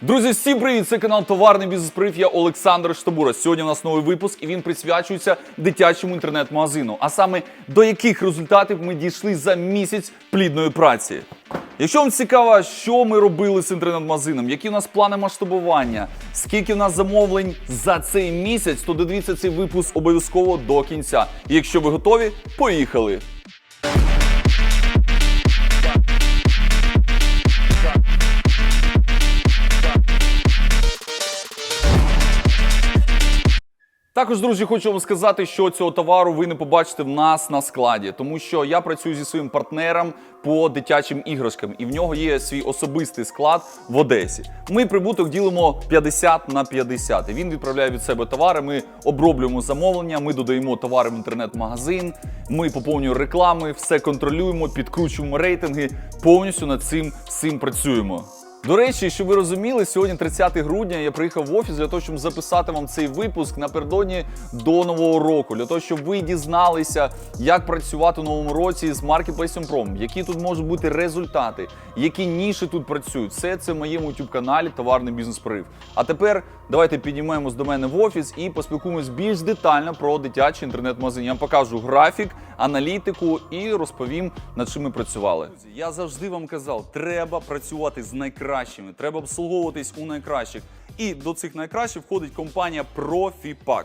Друзі, всім привіт! Це канал Товарний бізнес Привіт. Я Олександр Штабура. Сьогодні у нас новий випуск, і він присвячується дитячому інтернет-магазину. А саме до яких результатів ми дійшли за місяць плідної праці. Якщо вам цікаво, що ми робили з інтернет-магазином, які у нас плани масштабування, скільки у нас замовлень за цей місяць, то додивіться цей випуск обов'язково до кінця. І якщо ви готові, поїхали! Також, друзі, хочу вам сказати, що цього товару ви не побачите в нас на складі, тому що я працюю зі своїм партнером по дитячим іграшкам, і в нього є свій особистий склад в Одесі. Ми прибуток ділимо 50 на 50. І він відправляє від себе товари. Ми оброблюємо замовлення, ми додаємо товари в інтернет-магазин, ми поповнюємо реклами, все контролюємо, підкручуємо рейтинги. Повністю над цим всім працюємо. До речі, щоб ви розуміли, сьогодні 30 грудня я приїхав в офіс для того, щоб записати вам цей випуск напередодні до нового року, для того, щоб ви дізналися, як працювати у новому році з маркетплейсом Пром, які тут можуть бути результати, які ніші тут працюють. Все це в моєму youtube каналі Товарний бізнес прорив. А тепер давайте піднімемось до мене в офіс і поспілкуємось більш детально про дитячий інтернет-магазин. Я вам покажу графік, аналітику і розповім, над чим ми працювали. Я завжди вам казав, треба працювати з найкращими, треба обслуговуватись у найкращих. І до цих найкращих входить компанія ProfiPack,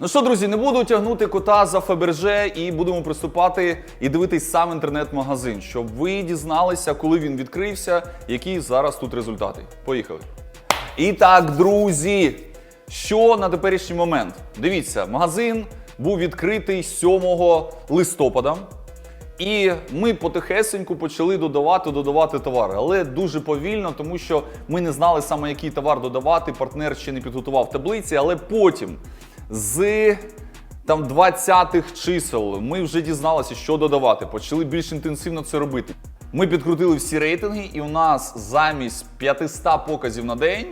Ну що, друзі, не буду тягнути кота за Фаберже і будемо приступати і дивитись сам інтернет-магазин, щоб ви дізналися, коли він відкрився, які зараз тут результати. Поїхали. І так, друзі, що на теперішній момент? Дивіться, магазин був відкритий 7 листопада. І ми потихесеньку почали додавати, додавати товари, але дуже повільно, тому що ми не знали саме, який товар додавати. Партнер ще не підготував таблиці, але потім з там 20-х чисел ми вже дізналися, що додавати. Почали більш інтенсивно це робити. Ми підкрутили всі рейтинги, і у нас замість 500 показів на день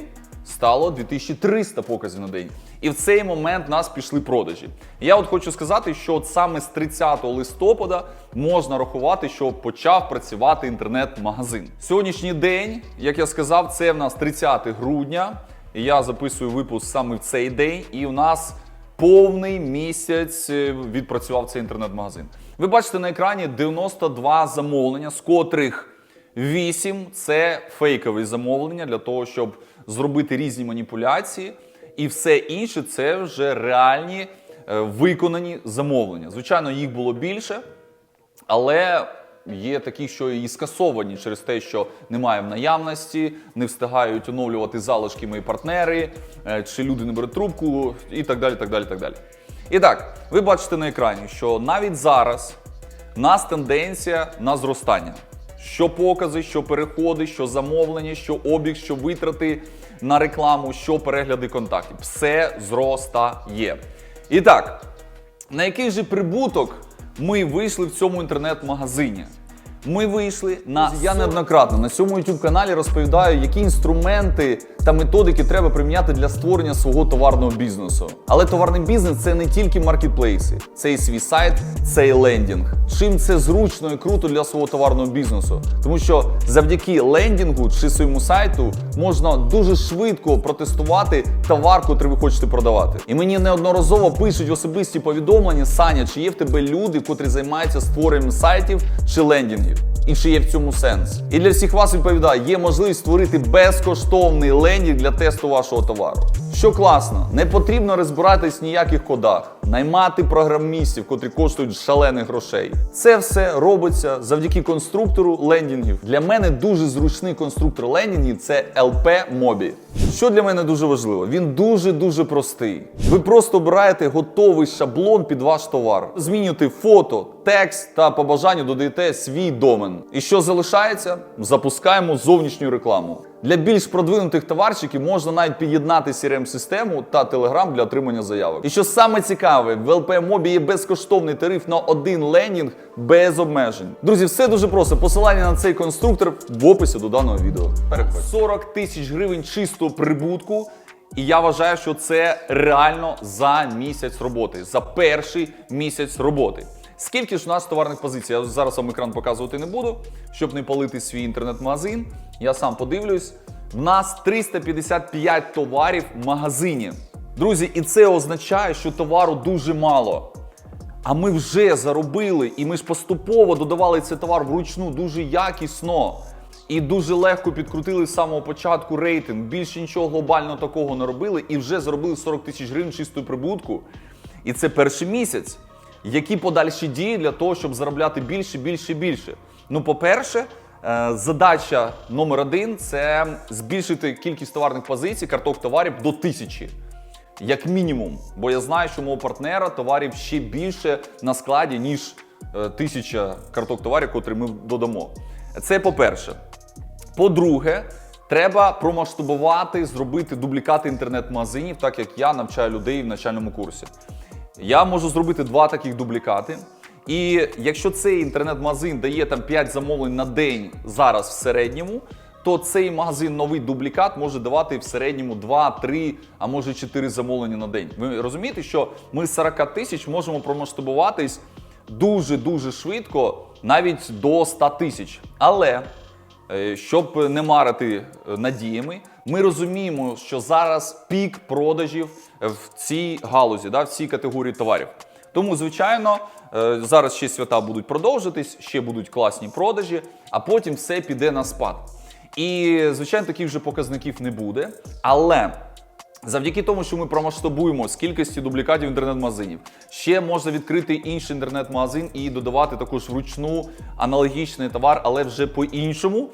стало 2300 показів на день. І в цей момент нас пішли продажі. Я от хочу сказати, що от саме з 30 листопада можна рахувати, що почав працювати інтернет-магазин. Сьогоднішній день, як я сказав, це в нас 30 грудня. Я записую випуск саме в цей день, і у нас повний місяць е, відпрацював цей інтернет-магазин. Ви бачите на екрані 92 замовлення, з котрих 8 – це фейкові замовлення для того, щоб зробити різні маніпуляції. І все інше це вже реальні е, виконані замовлення. Звичайно, їх було більше, але є такі, що і скасовані через те, що немає в наявності, не встигають оновлювати залишки мої партнери, е, чи люди не беруть трубку, і так далі. так далі, так далі. І так, ви бачите на екрані, що навіть зараз в нас тенденція на зростання. Що покази, що переходи, що замовлення, що обіг, що витрати на рекламу, що перегляди контактів. Все зростає. І так, на який же прибуток ми вийшли в цьому інтернет-магазині? Ми вийшли на я неоднократно на цьому youtube каналі розповідаю, які інструменти та методики треба приміняти для створення свого товарного бізнесу. Але товарний бізнес це не тільки маркетплейси, це і свій сайт, це і лендінг. Чим це зручно і круто для свого товарного бізнесу, тому що завдяки лендінгу чи своєму сайту можна дуже швидко протестувати товар, котрий ви хочете продавати. І мені неодноразово пишуть особисті повідомлення: Саня, чи є в тебе люди, котрі займаються створенням сайтів чи лендінгів? І чи є в цьому сенс? І для всіх вас відповідаю, є можливість створити безкоштовний лендінг для тесту вашого товару. Що класно, не потрібно розбиратись в ніяких кодах. Наймати програмістів, котрі коштують шалених грошей. Це все робиться завдяки конструктору лендінгів. Для мене дуже зручний конструктор лендінгів це LP Mobi. Що для мене дуже важливо, він дуже дуже простий. Ви просто обираєте готовий шаблон під ваш товар, змінюєте фото, текст та по бажанню додаєте свій домен. І що залишається? Запускаємо зовнішню рекламу. Для більш продвинутих товарщиків можна навіть під'єднати crm систему та Telegram для отримання заявок. І що саме цікаве, в LP Mobi є безкоштовний тариф на один ленінг без обмежень. Друзі, все дуже просто. Посилання на цей конструктор в описі до даного відео. Переходь. 40 тисяч гривень чистого прибутку. І я вважаю, що це реально за місяць роботи, за перший місяць роботи. Скільки ж у нас товарних позицій? Я зараз вам екран показувати не буду, щоб не палити свій інтернет-магазин. Я сам подивлюсь. В нас 355 товарів в магазині. Друзі, і це означає, що товару дуже мало. А ми вже заробили, і ми ж поступово додавали цей товар вручну дуже якісно і дуже легко підкрутили з самого початку рейтинг. Більше нічого глобального такого не робили і вже заробили 40 тисяч гривень чистої прибутку. І це перший місяць. Які подальші дії для того, щоб заробляти більше, більше, більше? Ну, по-перше, е, задача номер один це збільшити кількість товарних позицій, карток товарів до тисячі. Як мінімум, бо я знаю, що мого партнера товарів ще більше на складі, ніж е, тисяча карток товарів, котрі ми додамо. Це по-перше. По-друге, треба промасштабувати, зробити дублікати інтернет-магазинів, так як я навчаю людей в навчальному курсі. Я можу зробити два таких дублікати. І якщо цей інтернет-магазин дає там 5 замовлень на день зараз в середньому, то цей магазин новий дублікат може давати в середньому 2, 3, а може 4 замовлення на день. Ви розумієте, що ми з 40 тисяч можемо промасштабуватись дуже-дуже швидко, навіть до 100 тисяч. Але Е, Щоб не марити е, надіями, ми розуміємо, що зараз пік продажів в цій галузі, да, в цій категорії товарів. Тому, звичайно, е, зараз ще свята будуть продовжитись, ще будуть класні продажі, а потім все піде на спад. І, звичайно, таких вже показників не буде. Але Завдяки тому, що ми промасштабуємо з кількості дублікатів інтернет-магазинів, ще можна відкрити інший інтернет-магазин і додавати також вручну аналогічний товар, але вже по-іншому.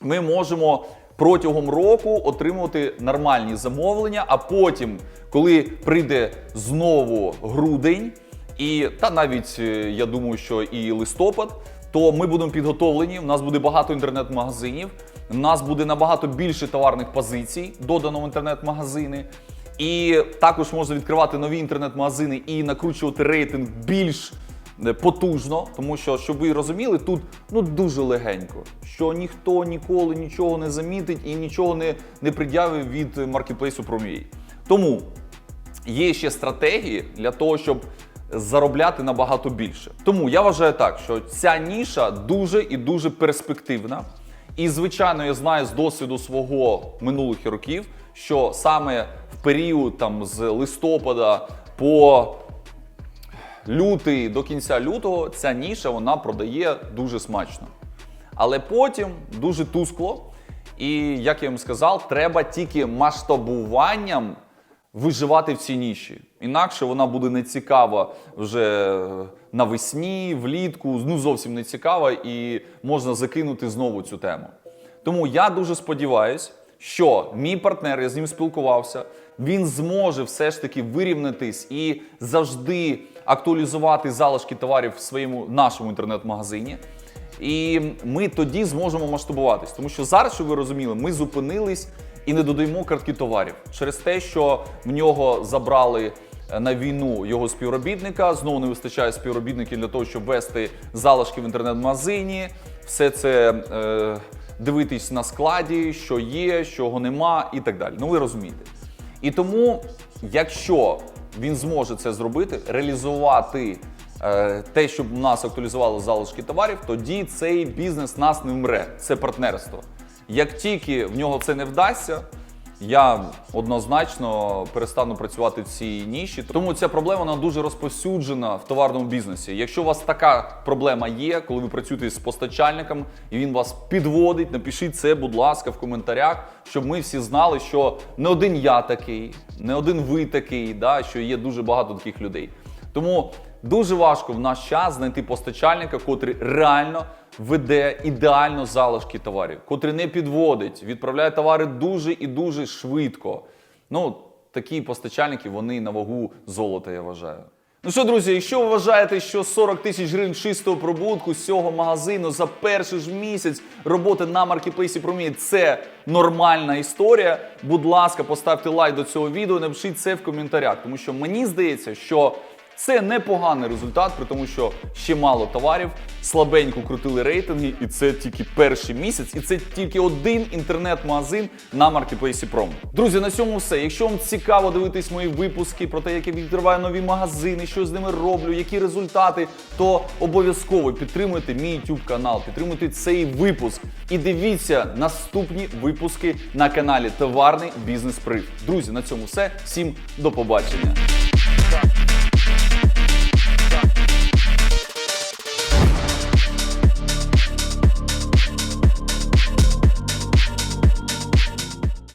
Ми можемо протягом року отримувати нормальні замовлення, а потім, коли прийде знову грудень, і та навіть е, я думаю, що і листопад, то ми будемо підготовлені. У нас буде багато інтернет-магазинів. У нас буде набагато більше товарних позицій, додано в інтернет-магазини. І також можна відкривати нові інтернет-магазини і накручувати рейтинг більш е, потужно, тому що, щоб ви розуміли, тут ну дуже легенько, що ніхто ніколи нічого не замітить і нічого не, не пред'явить від маркетплейсу Prom.ua. Тому є ще стратегії для того, щоб заробляти набагато більше. Тому я вважаю так, що ця ніша дуже і дуже перспективна. І, звичайно, я знаю з досвіду свого минулих років, що саме в період там з листопада по лютий до кінця лютого ця ніша вона продає дуже смачно. Але потім дуже тускло. І як я вам сказав, треба тільки масштабуванням виживати в цій ніші. Інакше вона буде нецікава вже навесні, влітку, ну зовсім не цікава, і можна закинути знову цю тему. Тому я дуже сподіваюся, що мій партнер, я з ним спілкувався, він зможе все ж таки вирівнятись і завжди актуалізувати залишки товарів в своєму нашому інтернет-магазині. І ми тоді зможемо масштабуватись. Тому що зараз, щоб ви розуміли, ми зупинились і не додаємо картки товарів через те, що в нього забрали е, на війну його співробітника. Знову не вистачає співробітників для того, щоб вести залишки в інтернет-магазині. Все це е, дивитись на складі, що є, чого нема, і так далі. Ну ви розумієте. І тому, якщо він зможе це зробити, реалізувати е, те, щоб у нас актуалізували залишки товарів, тоді цей бізнес нас не вмре. Це партнерство. Як тільки в нього це не вдасться, Я однозначно перестану працювати в цій ніші. Тому ця проблема вона дуже розповсюджена в товарному бізнесі. Якщо у вас така проблема є, коли ви працюєте з постачальником і він вас підводить, напишіть це, будь ласка, в коментарях, щоб ми всі знали, що не один я такий, не один ви такий, да, що є дуже багато таких людей. Тому дуже важко в наш час знайти постачальника, котрий реально веде ідеально залишки товарів, котрий не підводить, відправляє товари дуже і дуже швидко. Ну, такі постачальники, вони на вагу золота, я вважаю. Ну що, друзі, якщо ви вважаєте, що 40 тисяч гривень чистого прибутку з цього магазину за перший ж місяць роботи на маркетплейсі Промі це нормальна історія, будь ласка, поставте лайк до цього відео, напишіть це в коментарях, тому що мені здається, що це непоганий результат, при тому, що ще мало товарів, слабенько крутили рейтинги, і це тільки перший місяць, і це тільки один інтернет-магазин на маркетплейсі Promo. Друзі, на цьому все. Якщо вам цікаво дивитись мої випуски про те, як я відкриваю нові магазини, що з ними роблю, які результати, то обов'язково підтримуйте мій YouTube канал, підтримуйте цей випуск і дивіться наступні випуски на каналі Товарний бізнес Прив. Друзі, на цьому все. Всім до побачення.